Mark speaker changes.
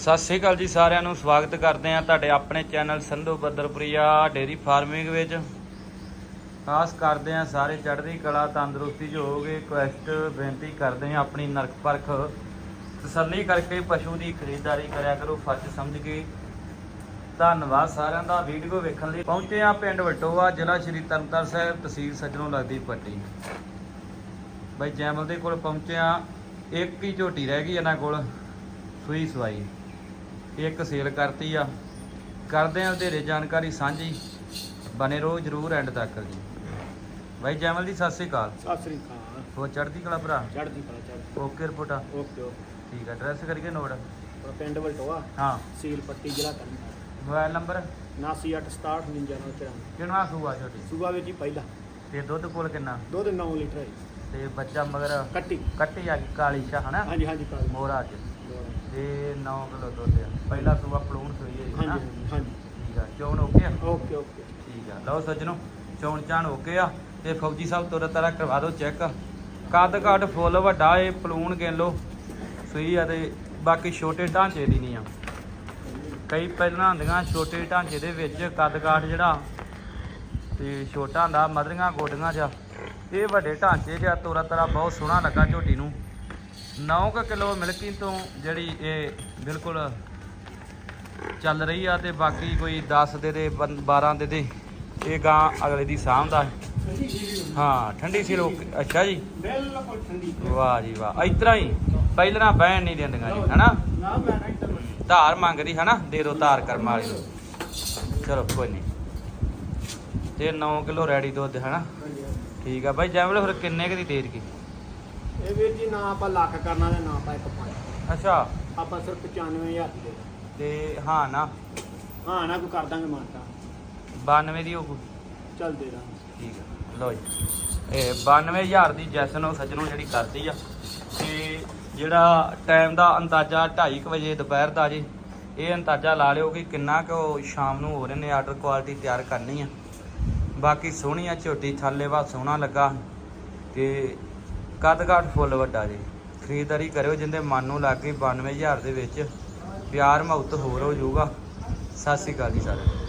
Speaker 1: ਸਤਿ ਸ੍ਰੀ ਅਕਾਲ ਜੀ ਸਾਰਿਆਂ ਨੂੰ, ਸਵਾਗਤ ਕਰਦੇ ਆ ਤੁਹਾਡੇ ਆਪਣੇ channel Sandhu Badarpuria dairy farming ਵਿੱਚ। ਖਾਸ ਕਰਦੇ ਆ ਸਾਰੇ ਚੜ੍ਹਦੀ ਕਲਾ, ਤੰਦਰੁਸਤੀ ਚ ਹੋਗੇ ਕੁਐਸਟ ਬੇਨਤੀ ਕਰਦੇ ਆ ਆਪਣੀ ਨਰਕ ਪਰਖ ਤਸੱਲੀ ਕਰਕੇ ਪਸ਼ੂ ਦੀ ਖਰੀਦਦਾਰੀ ਕਰਿਆ ਕਰੋ, ਫਰਜ਼ ਸਮਝ ਕੇ। ਧੰਨਵਾਦ ਸਾਰਿਆਂ ਦਾ, ਵੀਡੀਓ ਵੇਖਣ ਲਈ ਪਹੁੰਚੇ ਆ ਪਿੰਡ ਵਟੋਆ, ਜ਼ਿਲ੍ਹਾ ਸ਼੍ਰੀ ਤਰਨਤਾਰਨ ਸਾਹਿਬ, ਤਹਿਸੀਲ ਸੱਜਣੋਂ ਲੱਗਦੀ ਪੱਟੀ। ਬਾਈ ਜੈਮਲ ਦੇ ਕੋਲ ਪਹੁੰਚੇ ਆ ਇੱਕ ਹੀ ਝੋਟੀ ਰਹਿ ਗਈ ਇਹਨਾਂ ਕੋਲ, ਸੂਈ ਸਵਾਈ। ਇੱਕ ਸੇਲ ਕਰਤੀ ਆ। ਕਰਦੇ ਆ ਵਧੇਰੇ ਜਾਣਕਾਰੀ ਸਾਂਝੀ। ਬਨੇ ਰਹੋ ਜਰੂਰ ਐਂਡ ਤੱਕ ਜੀ। ਬਾਈ ਜੈਮਲ ਜੀ ਸਤਿ ਸ੍ਰੀ ਅਕਾਲ।
Speaker 2: ਸਤਿ ਸ੍ਰੀ ਅਕਾਲ।
Speaker 1: ਹੋ ਚੜ੍ਹਦੀ ਕਲਾ ਭਰਾ?
Speaker 2: ਚੜ੍ਹਦੀ ਕਲਾ ਚੜ੍ਹਦੀ
Speaker 1: ਓਕੇ ਰਿਪੋਰਟਾ?
Speaker 2: ਓਕੇ ਓਕੇ
Speaker 1: ਠੀਕ ਆ ਐਡਰੈਸ ਕਰੀਏ ਨੋਟ?
Speaker 2: ਪਿੰਡ ਵਲਟੋਆ।
Speaker 1: ਹਾਂ।
Speaker 2: ਸੀਲ ਪੱਟੀ ਜ਼ਿਲ੍ਹਾ ਤਰਨਤਾਰਨ
Speaker 1: ਮੋਬਾਈਲ ਨੰਬਰ?
Speaker 2: 9867
Speaker 1: ਕਿੰਨਾ ਸੂਆ ਛੋਟੀ?
Speaker 2: ਸੂਬਾ ਵਿੱਚ ਹੀ ਪਹਿਲਾ।
Speaker 1: ਤੇ ਦੁੱਧ ਕੋਲ ਕਿੰਨਾ?
Speaker 2: ਦੁੱਧ 9 ਲੀਟਰ ਹੈ
Speaker 1: ਤੇ ਬੱਚਾ ਮਗਰ
Speaker 2: ਕੱਟੀ।
Speaker 1: ਕੱਟੀ ਆ ਗਈ ਕਾਲੀ ਸ਼ਾ ਹਨਾ?
Speaker 2: ਹਾਂਜੀ ਹਾਂਜੀ ਕਾਲੀ।
Speaker 1: ਮੋਰਾ ਚ ਤੇ 9 ਕਿਲੋ ਦੁੱਧ ਆ। ਪਹਿਲਾ ਸੂਆ ਪਲੂਣ ਸੂਈ ਹੈ ਜੀ,
Speaker 2: ਹਾਂਜੀ ਹਾਂਜੀ
Speaker 1: ਠੀਕ ਆ ਚੋਣ ਓਕੇ ਆ?
Speaker 2: ਓਕੇ ਓਕੇ
Speaker 1: ਠੀਕ ਆ। ਲਓ ਸੱਜਣੋ ਚੋਣ ਚਾਣ ਓਕੇ ਆ। ਤੇ ਫੌਜੀ ਸਾਹਿਬ ਤੁਰਤ ਤਰਾ ਕਰਵਾ ਦਿਓ ਚੈੱਕ। ਕੱਦ ਕੱਦ ਫੁੱਲ ਵੱਡਾ ਏ ਪਲੂਣ ਗਿਣ ਲਓ। ਸੂਈ ਆ ਤੇ ਬਾਕੀ ਛੋਟੇ ਢਾਂਚੇ ਦੀ ਨਹੀਂ ਆ। ਕਈ ਪਹਿਲਾਂ ਹੁੰਦੀਆਂ ਛੋਟੇ ਢਾਂਚੇ ਦੇ ਵਿੱਚ ਕੱਦ ਕਾਠ ਜਿਹੜਾ ਤੇ ਛੋਟਾ ਹੁੰਦਾ ਮਧਰੀਆਂ ਗੋਡੀਆਂ 'ਚ ਇਹ ਵੱਡੇ ਢਾਂਚੇ ਜਿਹਾ ਤੋਰਾ ਤਰਾ ਬਹੁਤ ਸੋਹਣਾ ਲੱਗਾ ਝੋਟੀ ਨੂੰ। 9 ਕਿਲੋ ਮਿਲਕੀ ਤੋਂ ਜਿਹੜੀ ਇਹ ਬਿਲਕੁਲ ਚੱਲ ਰਹੀ ਆ ਤੇ ਬਾਕੀ ਕੋਈ 10 ਦੇ ਦੇ ਬੰ- 12 ਦੇ ਦੇ ਇਹ ਗਾਂ ਅਗਲੇ ਦੀ ਸਾਂਭਦਾ ਹਾਂ ਠੰਡੀ ਸੀ ਲੋਕ ਅੱਛਾ ਜੀ।
Speaker 2: ਬਿਲਕੁਲ ਠੰਡੀ
Speaker 1: ਵਾਹ ਜੀ ਵਾਹ ਇਸ ਤਰ੍ਹਾਂ ਹੀ। ਪਹਿਲਾਂ ਬਹਿਣ ਨਹੀਂ ਦਿੰਦੀਆਂ ਜੀ ਹਨਾ?
Speaker 2: ਨਾ ਮੈਂ
Speaker 1: ਧਾਰ ਮੰਗਦੀ ਹਨਾ? ਦੇ ਦੋ ਧਾਰ ਕਰਮ ਵਾਲੀ ਨੂੰ। ਚਲੋ ਕੋਈ ਨਹੀਂ। ਤੇ 9 ਕਿਲੋ ਰੈਡੀ ਦੁੱਧ ਹਨਾ?
Speaker 2: ਹਾਂਜੀ,
Speaker 1: ਠੀਕ ਆ ਬਾਈ ਜੈਮਲ ਫਿਰ ਕਿੰਨੇ ਕੁ ਦੀ ਦੇ ਦਈਏ
Speaker 2: ਇਹ ਵੀਰ ਜੀ ਨਾ ਆਪਾਂ ਲੱਖ ਕਰਨਾ ਤੇ ਨਾ ਆਪਾਂ ਇੱਕ ਪੰਜ।
Speaker 1: ਅੱਛਾ।
Speaker 2: ਆਪਾਂ ਸਿਰਫ 95000 ਦੀ
Speaker 1: ਤੇ ਹਾਂ ਨਾ।
Speaker 2: ਹਾਂ ਨਾ ਕੋਈ ਕਰ ਦਾਂਗੇ ਮਾਨਤਾ।
Speaker 1: 92 ਦੀ ਉਹ
Speaker 2: ਚੱਲ ਦੇ ਦਾਂਗੇ।
Speaker 1: ਠੀਕ ਆ। ਲਓ ਜੀ। ਇਹ 92000 ਦੀ ਜੈਸਨ ਉਹ ਸੱਜਣੋਂ ਜਿਹੜੀ ਕਰਦੀ ਆ। ਤੇ ਜਿਹੜਾ ਟਾਈਮ ਦਾ ਅੰਦਾਜ਼ਾ 2:30 ਵਜੇ ਦੁਪਹਿਰ ਦਾ ਜੀ ਇਹ ਅੰਦਾਜ਼ਾ ਲਾ ਲਿਓ ਕਿ ਕਿੰਨਾ ਕੁ ਸ਼ਾਮ ਨੂੰ ਹੋ ਰਹੇ ਨੇ ਆਰਡਰ ਕੁਆਲਿਟੀ ਤਿਆਰ ਕਰਨੀ ਆ। ਬਾਕੀ ਸੋਹਣੀ ਆ ਝੋਟੀ ਥੱਲੇ ਵਾ ਸੋਹਣਾ ਲੱਗਾ। ਤੇ ਕੱਦ ਕਾਠ ਫੁੱਲ ਵੱਡਾ ਜੀ। ਖਰੀਦਦਾਰੀ ਕਰਿਓ, ਜਿੰਦੇ ਮਨ ਨੂੰ ਲੱਗ ਗਈ 92000 ਦੇ ਵਿੱਚ ਪਿਆਰ ਮੁਹੱਬਤ ਹੋਰ ਹੋ ਜਾਊਗਾ। ਸਤਿ ਸ਼੍ਰੀ ਅਕਾਲ ਜੀ ਸਾਰਿਆਂ ਨੂੰ।